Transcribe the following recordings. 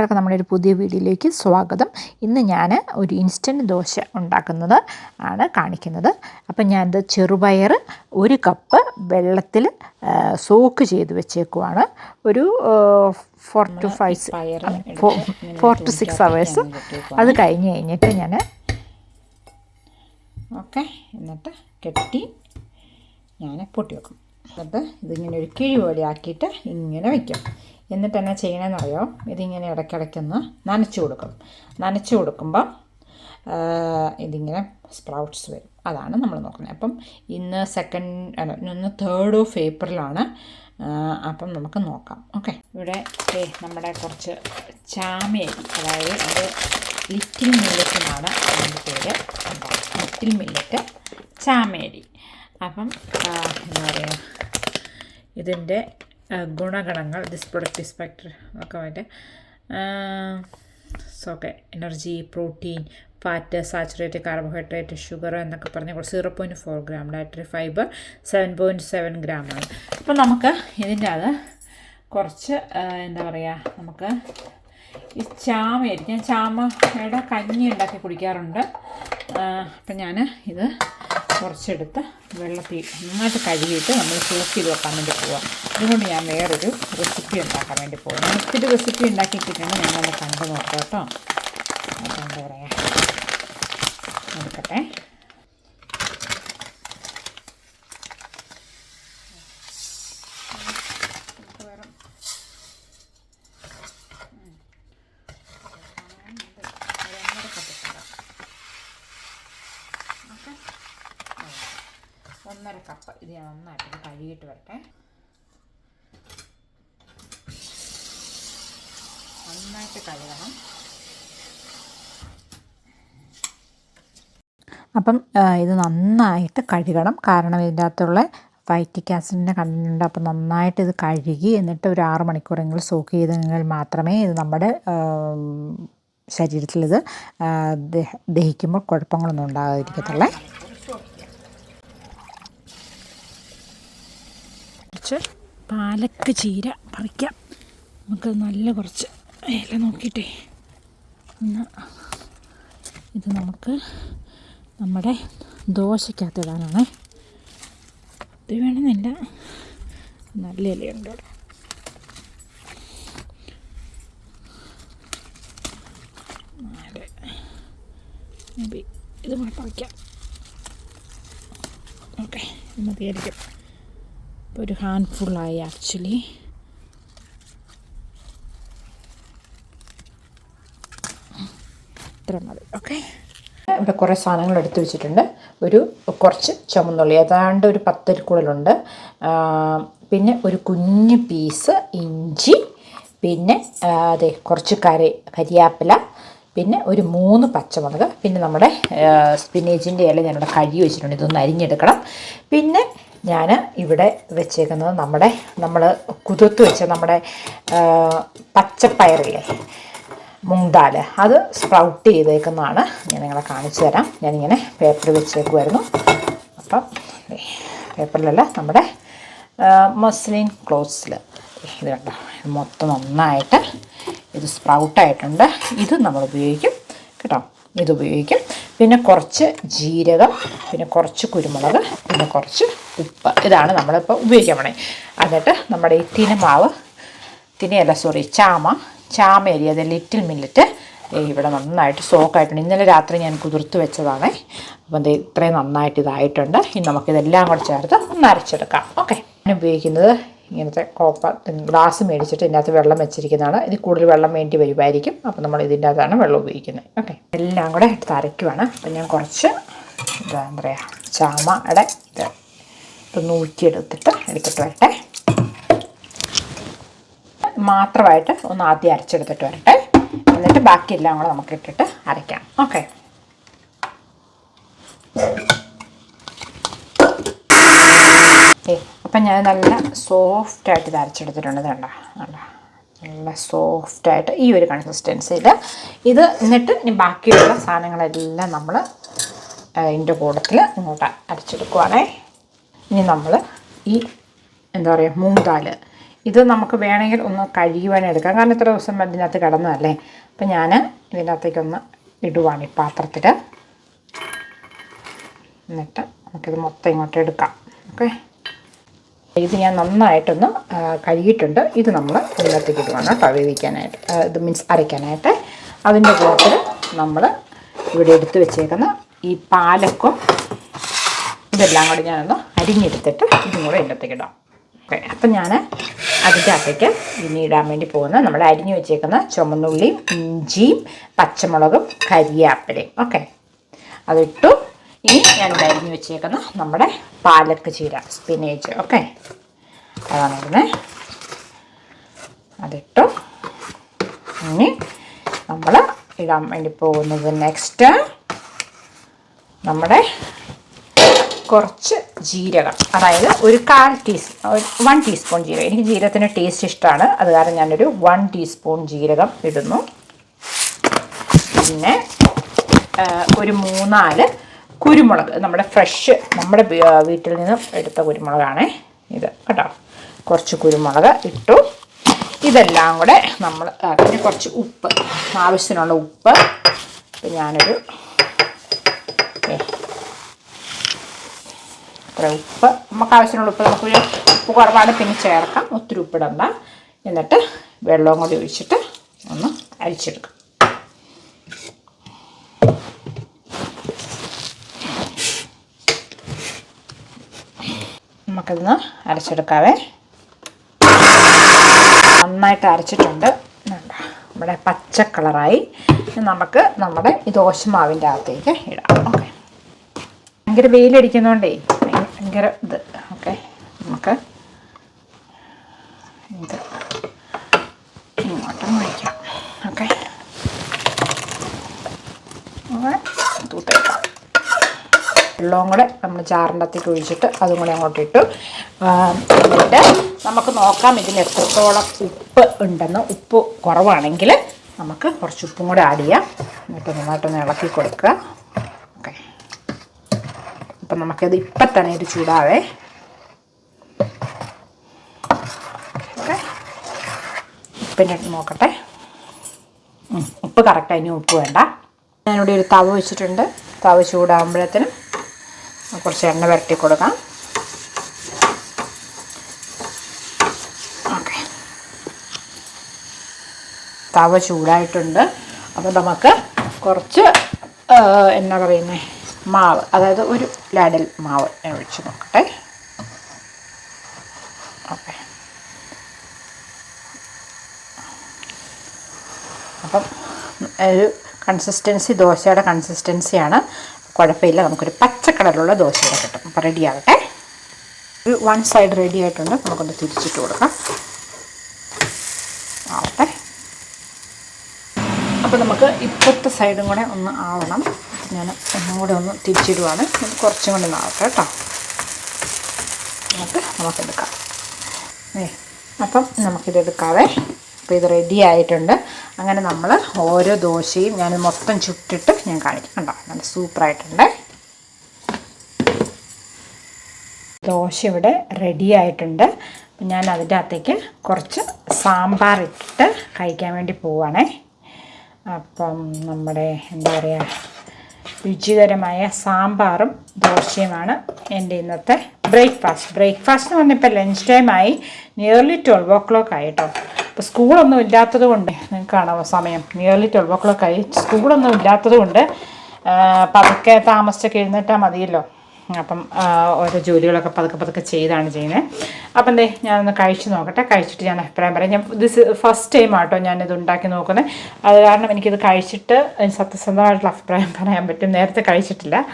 എല്ലാവർക്കും നമ്മുടെ ഒരു പുതിയ വീഡിയോയിലേക്ക് സ്വാഗതം. ഇന്ന് ഞാൻ ഒരു ഇൻസ്റ്റന്റ് ദോശ ഉണ്ടാക്കുന്നത് ആണ് കാണിക്കുന്നത്. അപ്പം ഞാനത് ചെറുപയർ ഒരു കപ്പ് വെള്ളത്തിൽ സോക്ക് ചെയ്ത് വെച്ചേക്കുവാണ്. ഒരു four to five four to six hours അത് കഴിഞ്ഞ് കഴിഞ്ഞിട്ട് ഞാൻ ഓക്കെ എന്നിട്ട് കെട്ടി ഞാൻ പൊട്ടി വെക്കും എന്നിട്ട് ഇതിങ്ങനെ ഒരു കിഴി പോലെ ആക്കിയിട്ട് ഇങ്ങനെ വയ്ക്കും എന്നിട്ട് എന്നാ ചെയ്യണമെന്നറിയോ ഇതിങ്ങനെ ഇടയ്ക്കിടയ്ക്കൊന്ന് നനച്ച് കൊടുക്കും. നനച്ച് കൊടുക്കുമ്പോൾ ഇതിങ്ങനെ സ്പ്രൗട്ട്സ് വരും. അതാണ് നമ്മൾ നോക്കുന്നത്. അപ്പം ഇന്ന് സെക്കൻഡ് അല്ല ഇന്ന് തേർഡ് ഓഫ് ഏപ്രിലാണ് അപ്പം നമുക്ക് നോക്കാം. ഓക്കെ. ഇവിടെ നമ്മുടെ കുറച്ച് ചാമയരി അതായത് അത് ലിറ്റിൽ മില്ലറ്റ് എന്നാണ് അതിന്റെ പേര്. ലിറ്റിൽ മില്ലറ്റ് ചാമേരി അപ്പം എന്താ പറയുക? ഇതിന്റെ ഗുണഗണങ്ങൾ ദിസ് പ്രൊഡക്റ്റ് ഇസ്പെക്ടർ ഒക്കെ വേണ്ടി. സോക്കെ energy protein fat saturated carbohydrate sugar എന്നൊക്കെ പറഞ്ഞ zero point four gram dietary fibre seven point seven ഗ്രാമാണ് അപ്പോൾ നമുക്ക് ഇതിന്റെ അത് കുറച്ച് എന്താ പറയുക നമുക്ക് ഈ ചാമയായിരിക്കും ഞാൻ ചാമയുടെ കഞ്ഞി ഉണ്ടാക്കി കുടിക്കാറുണ്ട്. അപ്പം ഞാൻ ഇത് കുറച്ചെടുത്ത് വെള്ളത്തിൽ നന്നായിട്ട് കഴുകിയിട്ട് നമ്മൾ സോക്ക് ചെയ്ത് വെക്കാൻ വേണ്ടി പോവാം. അതുകൊണ്ട് ഞാൻ വേറൊരു റെസിപ്പി ഉണ്ടാക്കാൻ വേണ്ടി പോകും ഒത്തിരി റെസിപ്പി ഉണ്ടാക്കിയിട്ടിട്ടുണ്ട് ഞാനത് കണ്ടു നോക്കാം കേട്ടോ. എന്താ പറയുക എടുക്കട്ടെ ഒന്നര കപ്പ് ഇത് ഞാൻ നന്നായിട്ട് കഴുകിയിട്ട് വരട്ടെ നന്നായിട്ട് കഴുകണം. അപ്പം ഇത് നന്നായിട്ട് കഴുകണം. കാരണം ഇതിന്റെ അകത്തുള്ള ഫൈറ്റിക് ആസിഡിന്റെ കണ്ടന്റുണ്ട് അപ്പോൾ നന്നായിട്ട് ഇത് കഴുകി എന്നിട്ട് ഒരു ആറ് മണിക്കൂറെങ്കിലും സോക്ക് ചെയ്തെങ്കിൽ മാത്രമേ ഇത് നമ്മുടെ ശരീരത്തിൽ ഇത് ദഹിക്കുമ്പോൾ കുഴപ്പങ്ങളൊന്നും ഉണ്ടാകാതിരിക്കത്തുള്ളേ. കുറച്ച് പാലക്ക് ചീര പറിക്കാം. നമുക്ക് നല്ല കുറച്ച് ഇല നോക്കിയിട്ടേ. ഒന്ന് ഇത് നമുക്ക് നമ്മുടെ ദോശയ്ക്കകത്ത് ഇടാനാണ്. ഇത് വേണമെന്നില്ല. നല്ല ഇലയുണ്ട് നാല്. ഇത് കൂടെ പറിക്കാം ഓക്കെ മതിയായിരിക്കും. ഇപ്പോൾ ഒരു ഹാൻഡ് ഫുള്ളായി ആക്ച്വലി ഇത്ര മതി ഓക്കെ ഇവിടെ കുറേ സാധനങ്ങൾ എടുത്തു വെച്ചിട്ടുണ്ട്. ഒരു കുറച്ച് ചുമന്നുള്ളി. ഏതാണ്ട് ഒരു പത്തിൽ കൂടുതലുണ്ട്. പിന്നെ ഒരു കുഞ്ഞ് പീസ് ഇഞ്ചി. പിന്നെ അതെ കുറച്ച് കറി കരിയാപ്പില. പിന്നെ ഒരു മൂന്ന് പച്ചമുളക്. പിന്നെ നമ്മുടെ സ്പിനേജിന്റെ ഇല ഞാനിവിടെ കഴുകി വെച്ചിട്ടുണ്ട്. ഇതൊന്ന് അരിഞ്ഞെടുക്കണം. പിന്നെ ഞാൻ ഇവിടെ വെച്ചേക്കുന്നത് നമ്മുടെ നമ്മൾ കുതിർത്ത് വെച്ച നമ്മുടെ പച്ചപ്പയറില്ലേ? മുങ്ദാൽ അത് സ്പ്രൗട്ട് ചെയ്തേക്കുന്നതാണ്. ഞാൻ നിങ്ങളെ കാണിച്ചു തരാം. ഞാനിങ്ങനെ പേപ്പർ വെച്ചേക്കുമായിരുന്നു അപ്പം പേപ്പറിലല്ല നമ്മുടെ മസ്ലിൻ ക്ലോത്ത്സിൽ ഇത് കണ്ടോ? മൊത്തം നന്നായിട്ട് ഇത് സ്പ്രൗട്ടായിട്ടുണ്ട്. ഇത് നമ്മൾ ഉപയോഗിക്കും. കേട്ടോ? ഇത് ഉപയോഗിക്കും. പിന്നെ കുറച്ച് ജീരകം പിന്നെ കുറച്ച് കുരുമുളക് പിന്നെ കുറച്ച് ഉപ്പ്. ഇതാണ് നമ്മളിപ്പോൾ ഉപയോഗിക്കാൻ പോണേ. എന്നിട്ട് നമ്മുടെ ഈ തിനമാവ് തിനയല്ല സോറി ചാമ ചാമ അരി അത് ലിറ്റിൽ മില്ലറ്റ് ഇവിടെ നന്നായിട്ട് സോക്കായിട്ടുണ്ട് ഇന്നലെ രാത്രി ഞാൻ കുതിർത്ത് വെച്ചതാണ്. അപ്പം ഇത് ഇത്രയും നന്നായിട്ട് ഇതായിട്ടുണ്ട്. ഇനി നമുക്കിതെല്ലാം കൂടെ ചേർത്ത് ഒന്ന് അരച്ചെടുക്കാം. ഓക്കെ ഞാൻ ഉപയോഗിക്കുന്നത് ഇങ്ങനത്തെ കോപ്പ ഗ്ലാസ് മേടിച്ചിട്ട് ഇതിനകത്ത് വെള്ളം വെച്ചിരിക്കുന്നതാണ്. ഇത് കൂടുതൽ വെള്ളം വേണ്ടി വരുമായിരിക്കും. അപ്പോൾ നമ്മൾ ഇതിന്റെ അകത്താണ് വെള്ളം ഉപയോഗിക്കുന്നത്. ഓക്കെ എല്ലാം കൂടെ എടുത്ത് അരയ്ക്കുവാണ്. അപ്പം ഞാൻ കുറച്ച് എന്താ പറയുക ചാമയുടെ ഇത് ഒന്ന് ഊറ്റിയെടുത്തിട്ട് എടുത്തിട്ട് വരട്ടെ. മാത്രമായിട്ട് ഒന്ന് ആദ്യം അരച്ചെടുത്തിട്ട് വരട്ടെ. എന്നിട്ട് ബാക്കിയെല്ലാം കൂടെ നമുക്ക് ഇട്ടിട്ട് അരയ്ക്കാം. ഓക്കെ അപ്പം ഞാൻ നല്ല സോഫ്റ്റായിട്ട് ഇത് അരച്ചെടുത്തിട്ടുണ്ട് കണ്ടോ? കണ്ടോ? നല്ല സോഫ്റ്റായിട്ട് ഈ ഒരു കൺസിസ്റ്റൻസിയിൽ ഇത് എന്നിട്ട് ഇനി ബാക്കിയുള്ള സാധനങ്ങളെല്ലാം നമ്മൾ ഇതിന്റെ കൂട്ടത്തിൽ ഇങ്ങോട്ട് അരച്ചെടുക്കുവാണേ. ഇനി നമ്മൾ ഈ എന്താ പറയുക മൂങ്കാൽ ഇത് നമുക്ക് വേണമെങ്കിൽ ഒന്ന് കഴുകുവാൻ എടുക്കാം കാരണം ഇത്ര ദിവസം ഇതിനകത്ത് കിടന്നതല്ലേ. അപ്പം ഞാൻ ഇതിനകത്തേക്കൊന്ന് ഇടുവാണ് ഈ പാത്രത്തിൽ എന്നിട്ട് നമുക്കിത് മൊത്തം ഇങ്ങോട്ട് എടുക്കാം. ഓക്കെ? ഇത് ഞാൻ നന്നായിട്ടൊന്ന് കഴുകിയിട്ടുണ്ട്. ഇത് നമ്മൾ ഇതിനകത്തേക്ക് ഇടുവാണ് കേട്ടോ വേവിക്കാനായിട്ട്. ഇത് മീൻസ് അരയ്ക്കാനായിട്ട്. അതിന്റെ കൂട്ടത്തിൽ നമ്മൾ ഇവിടെ എടുത്ത് വെച്ചേക്കുന്ന ഈ പാലക്കും ഇതെല്ലാം കൂടി ഞാനൊന്ന് അരിഞ്ഞെടുത്തിട്ട് ഇതും കൂടെ ഇതിനകത്തേക്ക് ഇടാം. ഓക്കെ? അപ്പം ഞാൻ അതിന്റെ അകത്തേക്ക് ഇനി ഇടാൻ വേണ്ടി പോകുന്ന നമ്മൾ അരിഞ്ഞു വെച്ചേക്കുന്ന ചുമന്നുള്ളിയും ഇഞ്ചിയും പച്ചമുളകും കരിയാപ്പിലയും. ഓക്കെ. അതിട്ടു. ഇനി ഞാൻ അരിഞ്ഞു വെച്ചേക്കുന്ന നമ്മുടെ പാലക്ക് ചീര സ്പിനേജ് ഓക്കെ. അതാണ് ഇടുന്നത് അതിട്ടു. ഇനി നമ്മൾ ഇടാൻ വേണ്ടി പോകുന്നത് നെക്സ്റ്റ് നമ്മുടെ കുറച്ച് ജീരകം. അതായത് ഒരു കാൽ ടീസ്പൂൺ വൺ ടീസ്പൂൺ ജീരകം. എനിക്ക് ജീരകത്തിന് ടേസ്റ്റ് ഇഷ്ടമാണ്. അത് കാരണം ഞാനൊരു വൺ ടീസ്പൂൺ ജീരകം ഇടുന്നു. പിന്നെ ഒരു മൂന്നാൽ കുരുമുളക്. നമ്മുടെ ഫ്രഷ് നമ്മുടെ വീട്ടിൽ നിന്നും എടുത്ത കുരുമുളകാണ് ഇത് കേട്ടോ. കുറച്ച് കുരുമുളക് ഇട്ടു. ഇതെല്ലാം കൂടെ നമ്മൾ പിന്നെ കുറച്ച് ഉപ്പ്. ആവശ്യത്തിനുള്ള ഉപ്പ്. ഞാനൊരു ഇത്ര ഉപ്പ്. നമുക്ക് ആവശ്യമുള്ള ഉപ്പ് നമുക്കൊരു ഉപ്പ് കുറവാണ്. പിന്നെ ചേർക്കാം. ഒത്തിരി ഉപ്പിടണ്ട. എന്നിട്ട് വെള്ളവും കൂടി ഒഴിച്ചിട്ട് ഒന്ന് അരിച്ചെടുക്കാം. നമുക്കിതൊന്ന് അരച്ചെടുക്കാവേ. നന്നായിട്ട് അരച്ചിട്ടുണ്ട്. നമ്മുടെ പച്ച കളറായി. നമുക്ക് നമ്മുടെ ഈ ദോശമാവിന്റെ അകത്തേക്ക് ഇടാം. ഓക്കെ. ഭയങ്കര വെയിലടിക്കുന്നതുകൊണ്ടേ ഭയങ്കര ഇത്. ഓക്കെ നമുക്ക് ഇത് ഇങ്ങോട്ടും വയ്ക്കാം ഓക്കെ. തൂത്തേക്കാം. വെള്ളവും കൂടെ നമ്മൾ ചാറിന്റെ അകത്തേക്ക് ഒഴിച്ചിട്ട് അതും കൂടെ അങ്ങോട്ട് ഇട്ടു. എന്നിട്ട് നമുക്ക് നോക്കാം ഇതിന് എത്രത്തോളം ഉപ്പ് ഉണ്ടെന്ന്. ഉപ്പ് കുറവാണെങ്കിൽ നമുക്ക് കുറച്ച് ഉപ്പും കൂടെ ആഡ് ചെയ്യാം. എന്നിട്ട് നന്നായിട്ടൊന്ന് ഇളക്കി കൊടുക്കുക. അപ്പം നമുക്കത് ഇപ്പം തന്നെ ഇത് ചൂടാവേ. ഓക്കെ. ഉപ്പിന്റെ നോക്കട്ടെ. ഉപ്പ് കറക്റ്റ് അതിന് ഉപ്പ് വേണ്ട. ഞാനിവിടെ ഒരു തവ വെച്ചിട്ടുണ്ട്. തവ ചൂടാകുമ്പോഴത്തേനും കുറച്ച് എണ്ണ വരട്ടി കൊടുക്കാം. ഓക്കെ. തവ ചൂടായിട്ടുണ്ട്. അപ്പോൾ നമുക്ക് കുറച്ച് എന്നാ പറയുന്നത് മാവ് അതായത് ഒരു ലാഡൽ മാവ് ഞാൻ ഒഴിച്ച് നോക്കട്ടെ. ഓക്കെ. അപ്പം ഒരു കൺസിസ്റ്റൻസി ദോശയുടെ കൺസിസ്റ്റൻസിയാണ് കുഴപ്പമില്ല നമുക്കൊരു പച്ച കളറിലുള്ള ദോശയുടെ കിട്ടും. അപ്പോൾ റെഡി ആകട്ടെ ഒരു വൺ സൈഡ് റെഡി ആയിട്ടുണ്ട്. നമുക്കൊന്ന് തിരിച്ചിട്ട് കൊടുക്കാം. ആവട്ടെ. അപ്പോൾ നമുക്ക് ഇപ്പോഴത്തെ സൈഡും കൂടെ ഒന്ന് ആവണം. ഞാൻ ഒന്നും കൂടെ ഒന്ന് തിരിച്ചിടുവാണ്. കുറച്ചും കൂടി നാളത്തെ കേട്ടോ. നമുക്ക് നമുക്കെടുക്കാം ഏ അപ്പം നമുക്കിതെടുക്കാവേ അപ്പോൾ ഇത് റെഡി ആയിട്ടുണ്ട്. അങ്ങനെ നമ്മൾ ഓരോ ദോശയും ഞാൻ മൊത്തം ചുട്ടിട്ട് ഞാൻ കാണിക്കാം. കണ്ടോ? നല്ല സൂപ്പറായിട്ടുണ്ട് ദോശ ഇവിടെ റെഡി ആയിട്ടുണ്ട്. ഞാൻ അതിന്റെ അകത്തേക്ക് കുറച്ച് സാമ്പാർ ഇട്ടിട്ട് കഴിക്കാൻ വേണ്ടി പോവുകയാണേ അപ്പം നമ്മുടെ എന്താ പറയുക രുചികരമായ സാമ്പാറും ദോശയുമാണ് എന്റെ ഇന്നത്തെ ബ്രേക്ക്ഫാസ്റ്റ്. ബ്രേക്ക്ഫാസ്റ്റ് എന്ന് പറഞ്ഞപ്പോൾ ലഞ്ച് ടൈമായി നിയർലി ട്വൽവ് ഓ ക്ലോക്ക് ആയിട്ടോ അപ്പോൾ സ്കൂളൊന്നും ഇല്ലാത്തത് കൊണ്ട് നിങ്ങൾക്ക് കാണാമോ സമയം? നിയർലി ട്വൽവ് ഓ ക്ലോക്ക് ആയി. സ്കൂളൊന്നും ഇല്ലാത്തത് കൊണ്ട് പതുക്കെ താമസിച്ചൊക്കെ എഴുന്നേറ്റാൽ മതിയല്ലോ. അപ്പം ഓരോ ജോലികളൊക്കെ പതുക്കെ പതുക്കെ ചെയ്താണ് ചെയ്യുന്നത്. അപ്പം എന്തേ ഞാനൊന്ന് കഴിച്ച് നോക്കട്ടെ. കഴിച്ചിട്ട് ഞാൻ അഭിപ്രായം പറയാം. ഞാൻ ദിസ് ഫസ്റ്റ് ടൈം ആട്ടോ ഞാനിത് ഉണ്ടാക്കി നോക്കുന്നത്. അത് കാരണം എനിക്കിത് കഴിച്ചിട്ട് സത്യസന്ധമായിട്ടുള്ള അഭിപ്രായം പറയാൻ പറ്റും. നേരത്തെ കഴിച്ചിട്ടില്ല.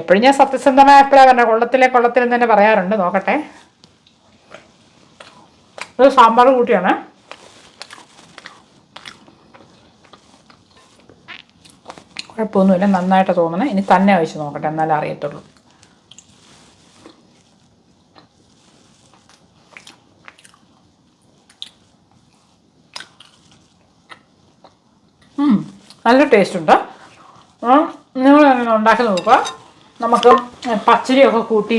എപ്പോഴും ഞാൻ സത്യസന്ധമായ അഭിപ്രായം പറഞ്ഞ കൊള്ളത്തിലെ കൊള്ളത്തിലെന്ന് തന്നെ പറയാറുണ്ട്. നോക്കട്ടെ. ഇത് സാമ്പാർ കൂട്ടിയാണ്. കുഴപ്പമൊന്നുമില്ല. നന്നായിട്ട് തോന്നണം ഇനി തന്നെ കഴിച്ച് നോക്കട്ടെ. എന്നാലേ അറിയത്തുള്ളൂ. നല്ല ടേസ്റ്റ് ഉണ്ട്. നിങ്ങൾ ഉണ്ടാക്കി നോക്കുക. നമുക്ക് പച്ചരിയൊക്കെ കൂട്ടി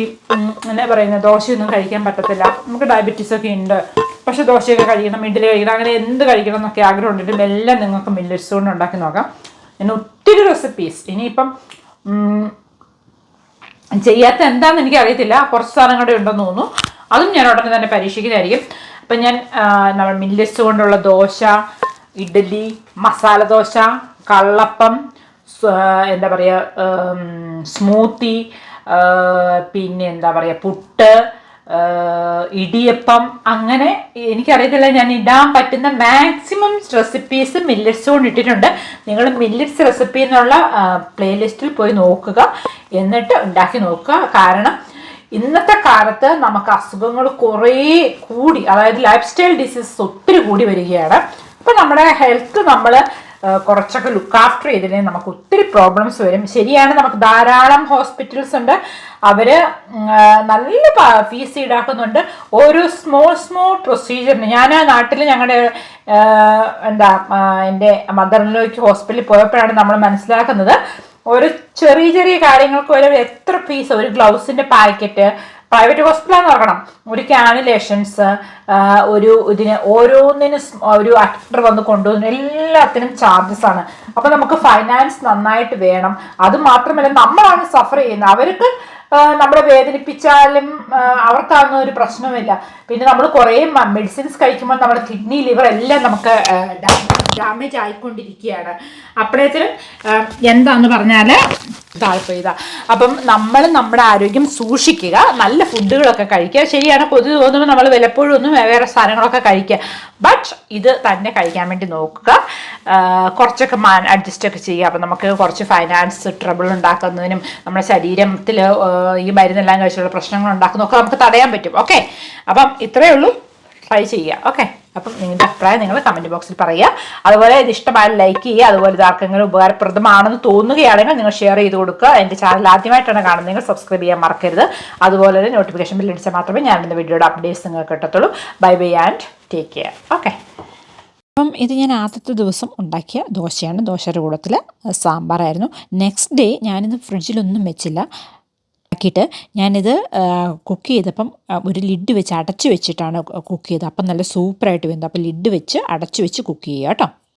എന്നെ പറയുന്നത് ദോശയൊന്നും കഴിക്കാൻ പറ്റത്തില്ല. നമുക്ക് ഡയബറ്റീസ് ഒക്കെ ഉണ്ട്. പക്ഷേ ദോശയൊക്കെ കഴിക്കണം ഇഡ്ഡലി കഴിക്കണം അങ്ങനെ എന്ത് കഴിക്കണം എന്നൊക്കെ ആഗ്രഹം ഉണ്ടെങ്കിലും എല്ലാം നിങ്ങൾക്ക് മില്ലറ്റ്സ് കൊണ്ട് ഉണ്ടാക്കി നോക്കാം. പിന്നെ ഒത്തിരി റെസിപ്പീസ് ഇനിയിപ്പം ചെയ്യാത്ത എന്താണെന്ന് എനിക്ക് അറിയത്തില്ല. കുറച്ച് സാധനം കൂടെ ഉണ്ടെന്ന് തോന്നുന്നു. അതും ഞാൻ ഉടനെ തന്നെ പരീക്ഷിക്കുന്നതായിരിക്കും. അപ്പം ഞാൻ നമ്മൾ മില്ലറ്റ്സ് കൊണ്ടുള്ള ദോശ ഇഡ്ഡലി മസാല ദോശ കള്ളപ്പം എന്താ പറയുക സ്മൂത്തി പിന്നെ എന്താ പറയുക പുട്ട് ഇടിയപ്പം അങ്ങനെ എനിക്കറിയത്തില്ല ഞാൻ ഇടാൻ പറ്റുന്ന മാക്സിമം റെസിപ്പീസ് മില്ലറ്റ്സ് കൊണ്ട് ഇട്ടിട്ടുണ്ട്. നിങ്ങൾ മില്ലറ്റ്സ് റെസിപ്പി എന്നുള്ള പ്ലേലിസ്റ്റിൽ പോയി നോക്കുക. എന്നിട്ട് ഉണ്ടാക്കി നോക്കുക. കാരണം ഇന്നത്തെ കാലത്ത് നമുക്ക് അസുഖങ്ങൾ കുറേ കൂടി അതായത് ലൈഫ് സ്റ്റൈൽ ഡിസീസസ് ഒത്തിരി കൂടി വരികയാണ്. അപ്പോൾ നമ്മുടെ ഹെൽത്ത് നമ്മൾ കുറച്ചൊക്കെ ലുക്ക് ആഫ്റ്റർ ചെയ്തില്ലെങ്കിൽ നമുക്ക് ഒത്തിരി പ്രോബ്ലംസ് വരും. ശരിയാണ് നമുക്ക് ധാരാളം ഹോസ്പിറ്റൽസ് ഉണ്ട്. അവർ നല്ല ഫീസ് ഈടാക്കുന്നുണ്ട്. ഓരോ സ്മോൾ സ്മോൾ പ്രൊസീജിയറിന് ഞാൻ നാട്ടിൽ ഞങ്ങളുടെ എന്താ എന്റെ മദറിലേക്ക് ഹോസ്പിറ്റലിൽ പോയപ്പോഴാണ് നമ്മൾ മനസ്സിലാക്കുന്നത്. ഒരു ചെറിയ ചെറിയ കാര്യങ്ങൾക്ക് വരെ എത്ര ഫീസ് ഒരു ഗ്ലൗസിന്റെ പാക്കറ്റ് പ്രൈവറ്റ് ഹോസ്പിറ്റലാന്ന് പറയണം ഒരു കാനുലേഷൻസ് ഒരു ഇതിന് ഓരോന്നിനും ഒരു ആക്ടർ വന്ന് കൊണ്ടുവന്നു എല്ലാത്തിനും ചാർജസ് ആണ്. അപ്പൊ നമുക്ക് ഫൈനാൻസ് നന്നായിട്ട് വേണം. അത് മാത്രമല്ല നമ്മളാണ് സഫർ ചെയ്യുന്നത്. അവർക്ക് നമ്മളെ വേദനിപ്പിച്ചാലും അവർക്കാകുന്ന ഒരു പ്രശ്നവുമില്ല. പിന്നെ നമ്മൾ കുറേ മെഡിസിൻസ് കഴിക്കുമ്പോൾ നമ്മുടെ കിഡ്നി ലിവർ എല്ലാം നമുക്ക് ഡാമേജ് ആയിക്കൊണ്ടിരിക്കുകയാണ് അപ്പോഴത്തേനും എന്താന്ന് പറഞ്ഞാൽ ഇതാ അപ്പം നമ്മൾ നമ്മുടെ ആരോഗ്യം സൂക്ഷിക്കുക നല്ല ഫുഡുകളൊക്കെ കഴിക്കുക. ശരിയാണ് പൊതു തോന്നുമ്പോൾ നമ്മൾ വല്ലപ്പോഴും ഒന്നും വേറെ സാധനങ്ങളൊക്കെ കഴിക്കുക. ബട്ട് ഇത് തന്നെ കഴിക്കാൻ വേണ്ടി നോക്കുക. കുറച്ചൊക്കെ മാൻ അഡ്ജസ്റ്റ് ഒക്കെ ചെയ്യുക. അപ്പം നമുക്ക് കുറച്ച് ഫൈനാൻസ് ട്രബിൾ ഉണ്ടാക്കുന്നതിനും നമ്മുടെ ശരീരത്തിൽ ഈ മരുന്നെല്ലാം കഴിച്ചുള്ള പ്രശ്നങ്ങൾ ഉണ്ടാക്കുന്നതൊക്കെ നമുക്ക് തടയാൻ പറ്റും. ഓക്കെ അപ്പം ഇത്രയേ ഉള്ളൂ. ട്രൈ ചെയ്യുക. ഓക്കെ അപ്പം നിങ്ങളുടെ അഭിപ്രായം നിങ്ങൾ കമന്റ് ബോക്സിൽ പറയുക. അതുപോലെ ഇത് ഇഷ്ടമായ ലൈക്ക് ചെയ്യുക അതുപോലെ ഇത് ആർക്കെങ്കിലും ഉപകാരപ്രദമാണെന്ന് തോന്നുകയാണെങ്കിൽ നിങ്ങൾ ഷെയർ ചെയ്ത് കൊടുക്കുക. എന്റെ ചാനൽ ആദ്യമായിട്ടാണ് കാണുന്നത് നിങ്ങൾ സബ്സ്ക്രൈബ് ചെയ്യാൻ മറക്കരുത്. അതുപോലെ തന്നെ നോട്ടിഫിക്കേഷൻ ബില്ല് അടിച്ചാൽ മാത്രമേ ഞാൻ എന്റെ വീഡിയോയുടെ അപ്ഡേറ്റ്സ് നിങ്ങൾക്ക് കിട്ടത്തുള്ളൂ. Bye bye and take care okay അപ്പം ഇത് ഞാൻ ആദ്യത്തെ ദിവസം ഉണ്ടാക്കിയ ദോശയാണ് ദോശയുടെ കൂടത്തിൽ സാമ്പാറായിരുന്നു. നെക്സ്റ്റ് ഡേ ഞാനിന്ന് ഫ്രിഡ്ജിലൊന്നും വെച്ചില്ല. ആക്കിയിട്ട് ഞാനിത് കുക്ക് ചെയ്തപ്പം ഒരു ലിഡ് വെച്ച് അടച്ച് വെച്ചിട്ടാണ് കുക്ക് ചെയ്തത്. അപ്പം നല്ല സൂപ്പറായിട്ട് വെന്തു. അപ്പം ലിഡ് വെച്ച് അടച്ച് വെച്ച് കുക്ക് ചെയ്യുക കേട്ടോ.